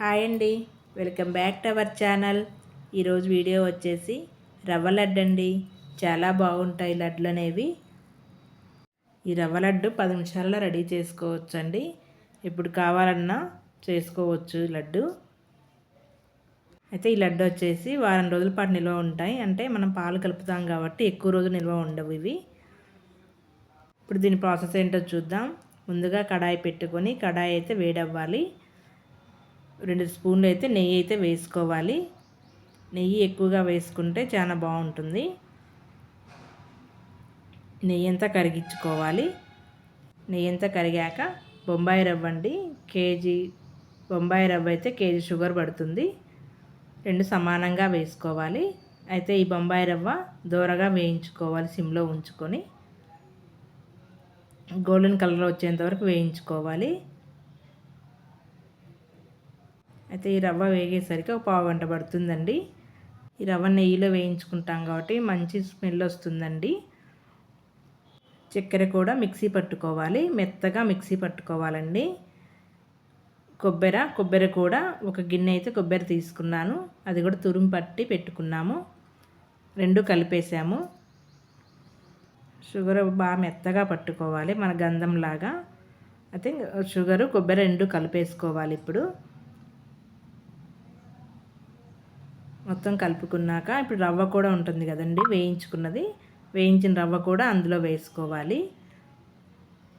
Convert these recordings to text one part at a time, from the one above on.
Hi అండి. Welcome back to our channel. ఈరోజు video వచ్చేసి రవ్వ లడ్డు అండి. చాలా బాగుంటాయి లడ్లు అనేవి. ఈ రవ్వ లడ్డు పది నిమిషాల్లో రెడీ చేసుకోవచ్చు అండి ఇప్పుడు కావాలన్నా చేసుకోవచ్చు లడ్డు. అయితే ఈ లడ్డు వచ్చేసి వారం రోజుల పాటు నిల్వ ఉంటాయి. అంటే మనం పాలు కలుపుతాం కాబట్టి ఎక్కువ రోజులు నిల్వ ఉండవు ఇవి. ఇప్పుడు దీని ప్రాసెస్ ఏంటో చూద్దాం. ముందుగా కడాయి పెట్టుకొని కడాయి అయితే వేడవ్వాలి. రెండు స్పూన్లు అయితే నెయ్యి అయితే వేసుకోవాలి. నెయ్యి ఎక్కువగా వేసుకుంటే చాలా బాగుంటుంది. నెయ్యి అంతా కరిగించుకోవాలి. నెయ్యి అంతా కరిగాక బొంబాయి రవ్వ అండి. కేజీ బొంబాయి రవ్వ అయితే కేజీ షుగర్ పడుతుంది. రెండు సమానంగా వేసుకోవాలి. అయితే ఈ బొంబాయి రవ్వ దూరగా వేయించుకోవాలి సిమ్లో ఉంచుకొని. గోల్డెన్ కలర్ వచ్చేంత వరకు వేయించుకోవాలి. అయితే ఈ రవ్వ వేగేసరికి ఒక పావు గంట పడుతుందండి. ఈ రవ్వ నెయ్యిలో వేయించుకుంటాం కాబట్టి మంచి స్మెల్ వస్తుందండి. చక్కెర కూడా మిక్సీ పట్టుకోవాలి మెత్తగా మిక్సీ పట్టుకోవాలండి. కొబ్బెర కొబ్బరి కూడా ఒక గిన్నె అయితే కొబ్బరి తీసుకున్నాను. అది కూడా తురుము పట్టి పెట్టుకున్నాము. రెండు కలిపేసాము. షుగర్ బాగా మెత్తగా పట్టుకోవాలి మన గంధంలాగా. అయితే షుగరు కొబ్బరి రెండు కలిపేసుకోవాలి ఇప్పుడు. మొత్తం కలుపుకున్నాక ఇప్పుడు రవ్వ కూడా ఉంటుంది కదండి వేయించుకున్నది. వేయించిన రవ్వ కూడా అందులో వేసుకోవాలి.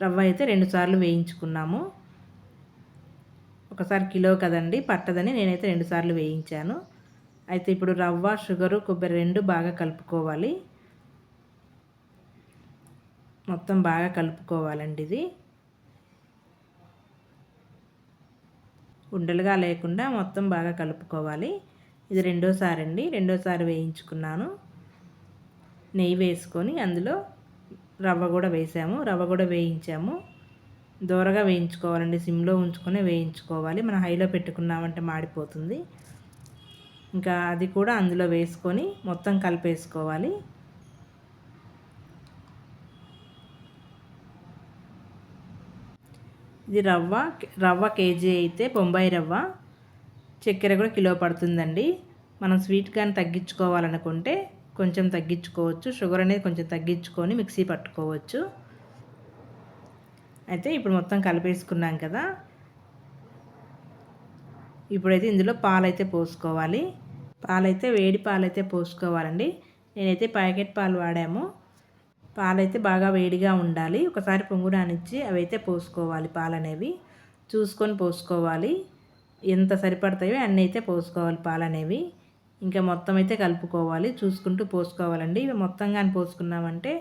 రవ్వ అయితే రెండుసార్లు వేయించుకున్నాము. ఒకసారి కిలో కదండి పట్టదని నేనైతే రెండుసార్లు వేయించాను. అయితే ఇప్పుడు రవ్వ షుగరు కొబ్బరి రెండు బాగా కలుపుకోవాలి. మొత్తం బాగా కలుపుకోవాలండి ఇది. ఉండలుగా లేకుండా మొత్తం బాగా కలుపుకోవాలి. ఇది రెండోసారి అండి రెండోసారి వేయించుకున్నాను. నెయ్యి వేసుకొని అందులో రవ్వ కూడా వేసాము. రవ్వ కూడా వేయించాము. దూరగా వేయించుకోవాలండి. సిమ్లో ఉంచుకొని వేయించుకోవాలి. మనం హైలో పెట్టుకున్నామంటే మాడిపోతుంది. ఇంకా అది కూడా అందులో వేసుకొని మొత్తం కలిపేసుకోవాలి. ఇది రవ్వ రవ్వ కేజీ అయితే బొంబాయి రవ్వ. చక్కెర కూడా కిలో పడుతుందండి. మనం స్వీట్ కానీ తగ్గించుకోవాలనుకుంటే కొంచెం తగ్గించుకోవచ్చు. షుగర్ అనేది కొంచెం తగ్గించుకొని మిక్సీ పట్టుకోవచ్చు. అయితే ఇప్పుడు మొత్తం కలిపేసుకున్నాం కదా. ఇప్పుడైతే ఇందులో పాలైతే పోసుకోవాలి. పాలైతే వేడి పాలైతే పోసుకోవాలండి. నేనైతే ప్యాకెట్ పాలు వాడాము. పాలైతే బాగా వేడిగా ఉండాలి. ఒకసారి పొంగుడానిచ్చి అవి అయితే పోసుకోవాలి పాలనేవి. చూసుకొని పోసుకోవాలి. ఎంత సరిపడతాయో అన్నీ అయితే పోసుకోవాలి పాలనేవి. ఇంకా మొత్తం అయితే కలుపుకోవాలి. చూసుకుంటూ పోసుకోవాలండి. ఇవి మొత్తం కానీ పోసుకున్నామంటే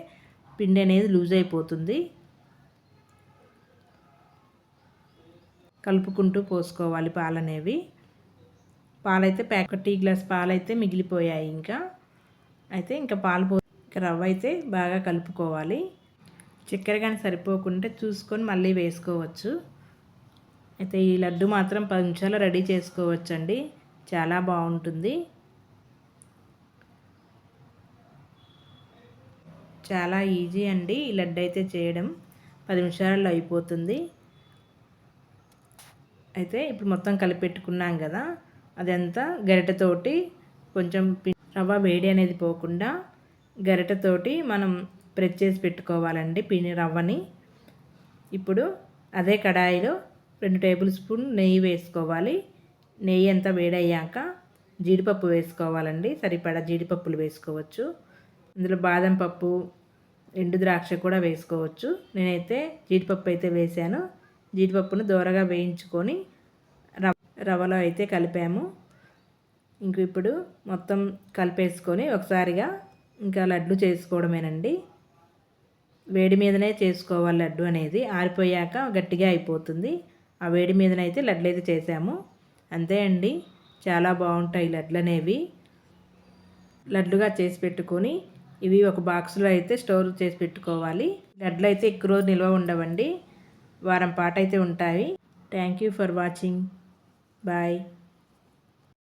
పిండి అనేది లూజ్ అయిపోతుంది. కలుపుకుంటూ పోసుకోవాలి పాలనేవి. పాలైతే ప్యాక్ టీ గ్లాస్ పాలైతే మిగిలిపోయాయి ఇంకా. అయితే ఇంకా పాలు పో రవ్వ అయితే బాగా కలుపుకోవాలి. చక్కెర కానీ సరిపోకుంటే చూసుకొని మళ్ళీ వేసుకోవచ్చు. అయితే ఈ లడ్డు మాత్రం పది నిమిషాలు రెడీ చేసుకోవచ్చండి. చాలా బాగుంటుంది. చాలా ఈజీ అండి ఈ లడ్డు అయితే చేయడం. పది నిమిషాలలో అయిపోతుంది. అయితే ఇప్పుడు మొత్తం కలిపెట్టుకున్నాం కదా అదంతా గరిటెతోటి కొంచెం రవ్వ వేడి అనేది పోకుండా గరిటెతోటి మనం ప్రెస్ చేసి పెట్టుకోవాలండి పిని రవ్వని. ఇప్పుడు అదే కడాయిలో రెండు టేబుల్ స్పూన్ నెయ్యి వేసుకోవాలి. నెయ్యి అంతా వేడయ్యాక జీడిపప్పు వేసుకోవాలండి. సరిపడా జీడిపప్పులు వేసుకోవచ్చు. ఇందులో బాదం పప్పు ఎండు ద్రాక్ష కూడా వేసుకోవచ్చు. నేనైతే జీడిపప్పు అయితే వేసాను. జీడిపప్పును దూరగా వేయించుకొని రవ్వలో అయితే కలిపాము. ఇంక ఇప్పుడు మొత్తం కలిపేసుకొని ఒకసారిగా ఇంకా లడ్డు చేసుకోవడమేనండి. వేడి మీదనే చేసుకోవాలి లడ్డు అనేది. ఆరిపోయాక గట్టిగా అయిపోతుంది. ఆ వేడి మీదనైతే లడ్లు అయితే చేసాము. అంతే అండి. చాలా బాగుంటాయి లడ్లు అనేవి లడ్లుగా చేసి పెట్టుకొని ఇవి ఒక బాక్స్లో అయితే స్టోర్ చేసి పెట్టుకోవాలి. లడ్లు అయితే ఎక్కువ రోజు నిల్వ ఉండవండి. వారం పాట అయితే ఉంటాయి. Thank you for watching. Bye.